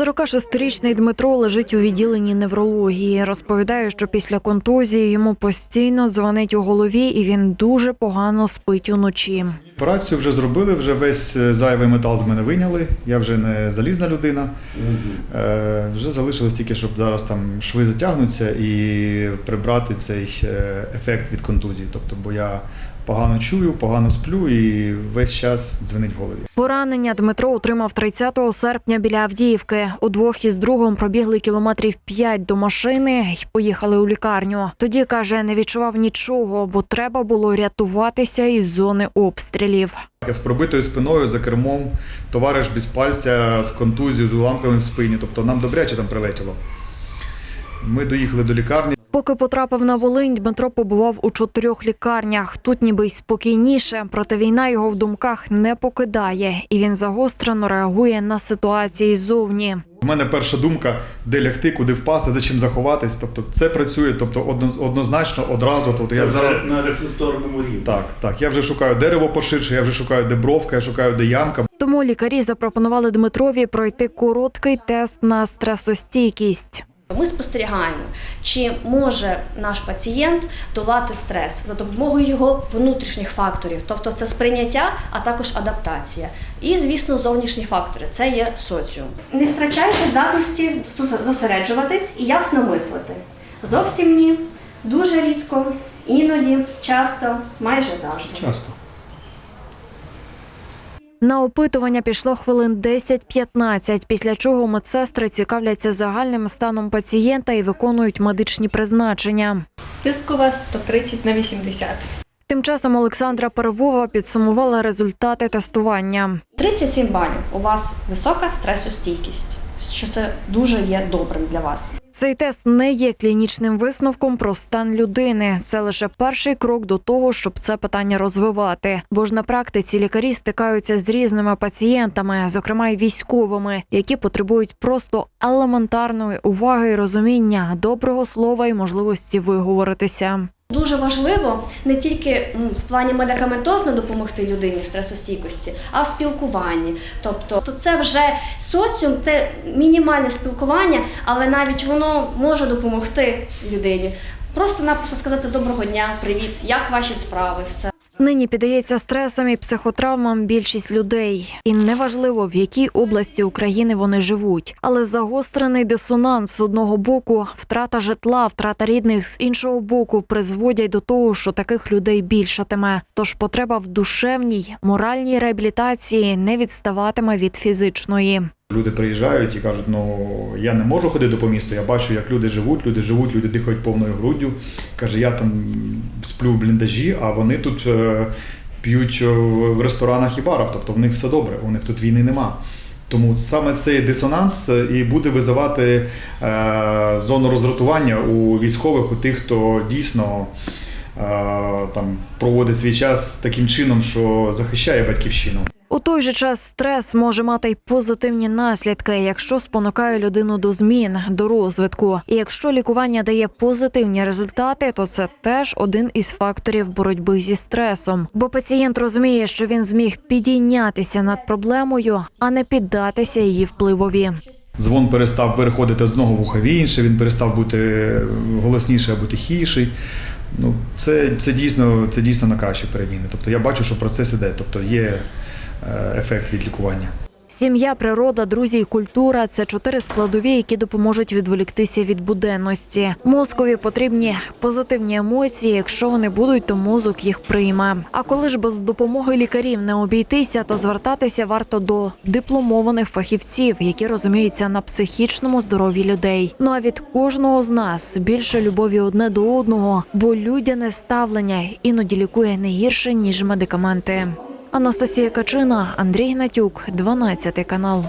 46-річний Дмитро лежить у відділенні неврології. Розповідає, що після контузії йому постійно дзвонить у голові, і він дуже погано спить уночі. Операцію вже зробили, вже весь е, зайвий метал з мене виняли. Я вже не залізна людина. Е, вже залишилось тільки, щоб зараз там шви затягнуться і прибрати цей е, ефект від контузії. Тобто, бо я погано чую, погано сплю і весь час дзвонить в голові. Поранення Дмитро отримав 30 серпня біля Авдіївки. Удвох із другом пробігли кілометрів 5 до машини і поїхали у лікарню. Тоді каже, не відчував нічого, бо треба було рятуватися із зони обстрілів. Я з пробитою спиною за кермом, товариш без пальця з контузією, з уламками в спині. Тобто нам добряче там прилетіло. Ми доїхали до лікарні. Поки потрапив на Волинь, Дмитро побував у чотирьох лікарнях. Тут ніби й спокійніше, проте війна його в думках не покидає, і він загострено реагує на ситуації ззовні. У мене перша думка, де лягти, куди впасти, за чим заховатись. Тобто це працює, тобто одно- однозначно одразу. Тобто я зараз на рефлекторному рівні. так, так. Я вже шукаю дерево поширше, я вже шукаю, де бровка, я шукаю, де ямка. Тому лікарі запропонували Дмитрові пройти короткий тест на стресостійкість. Ми спостерігаємо, чи може наш пацієнт долати стрес за допомогою його внутрішніх факторів, тобто це сприйняття, а також адаптація. І, звісно, зовнішні фактори це є соціум. Не втрачайте здатності зосереджуватись і ясно мислити. Зовсім ні, дуже рідко, іноді, часто, майже завжди. Часто. На опитування пішло хвилин 10-15, після чого медсестри цікавляться загальним станом пацієнта і виконують медичні призначення. Тиск у вас 130 на 80. Тим часом Олександра Перевова підсумувала результати тестування. 37 балів. У вас висока стресостійкість, що це дуже є добрим для вас. Цей тест не є клінічним висновком про стан людини. Це лише перший крок до того, щоб це питання розвивати. Бо ж на практиці лікарі стикаються з різними пацієнтами, зокрема й військовими, які потребують просто елементарної уваги і розуміння, доброго слова і можливості виговоритися. Дуже важливо не тільки в плані медикаментозно допомогти людині в стресостійкості, а в спілкуванні. Тобто, то це вже соціум, це мінімальне спілкування, але навіть воно може допомогти людині. Просто-напросто сказати доброго дня, привіт, як ваші справи, все. Нині піддається стресам і психотравмам більшість людей, і неважливо в якій області України вони живуть. Але загострений дисонанс з одного боку, втрата житла, втрата рідних з іншого боку призводять до того, що таких людей більшатиме. Тож потреба в душевній, моральній реабілітації не відставатиме від фізичної. Люди приїжджають і кажуть, ну я не можу ходити по місту, я бачу, як люди живуть, люди живуть, люди дихають повною груддю. Каже, я там сплю в бліндажі, а вони тут е, п'ють е, в ресторанах і барах, тобто в них все добре, у них тут війни нема. Тому саме цей дисонанс е, і буде визивати зону роздратування у військових, у тих, хто дійсно там проводить свій час таким чином, що захищає батьківщину. Той же час стрес може мати й позитивні наслідки, якщо спонукає людину до змін, до розвитку. І якщо лікування дає позитивні результати, то це теж один із факторів боротьби зі стресом. Бо пацієнт розуміє, що він зміг підійнятися над проблемою, а не піддатися її впливові. Дзвон перестав переходити з одного вуха в інше, він перестав бути голосніший або тихіший. Ну, це, це, дійсно, це дійсно на кращі переміни. Тобто я бачу, що процес іде, тобто є е, ефект від лікування. Сім'я, природа, друзі і культура це чотири складові, які допоможуть відволіктися від буденності. Мозкові потрібні позитивні емоції. Якщо вони будуть, то мозок їх прийме. А коли ж без допомоги лікарів не обійтися, то звертатися варто до дипломованих фахівців, які розуміються на психічному здоров'ї людей. Ну а від кожного з нас більше любові одне до одного, бо людяне ставлення іноді лікує не гірше ніж медикаменти. Анастасія Качина, Андрій Гнатюк, 12 канал.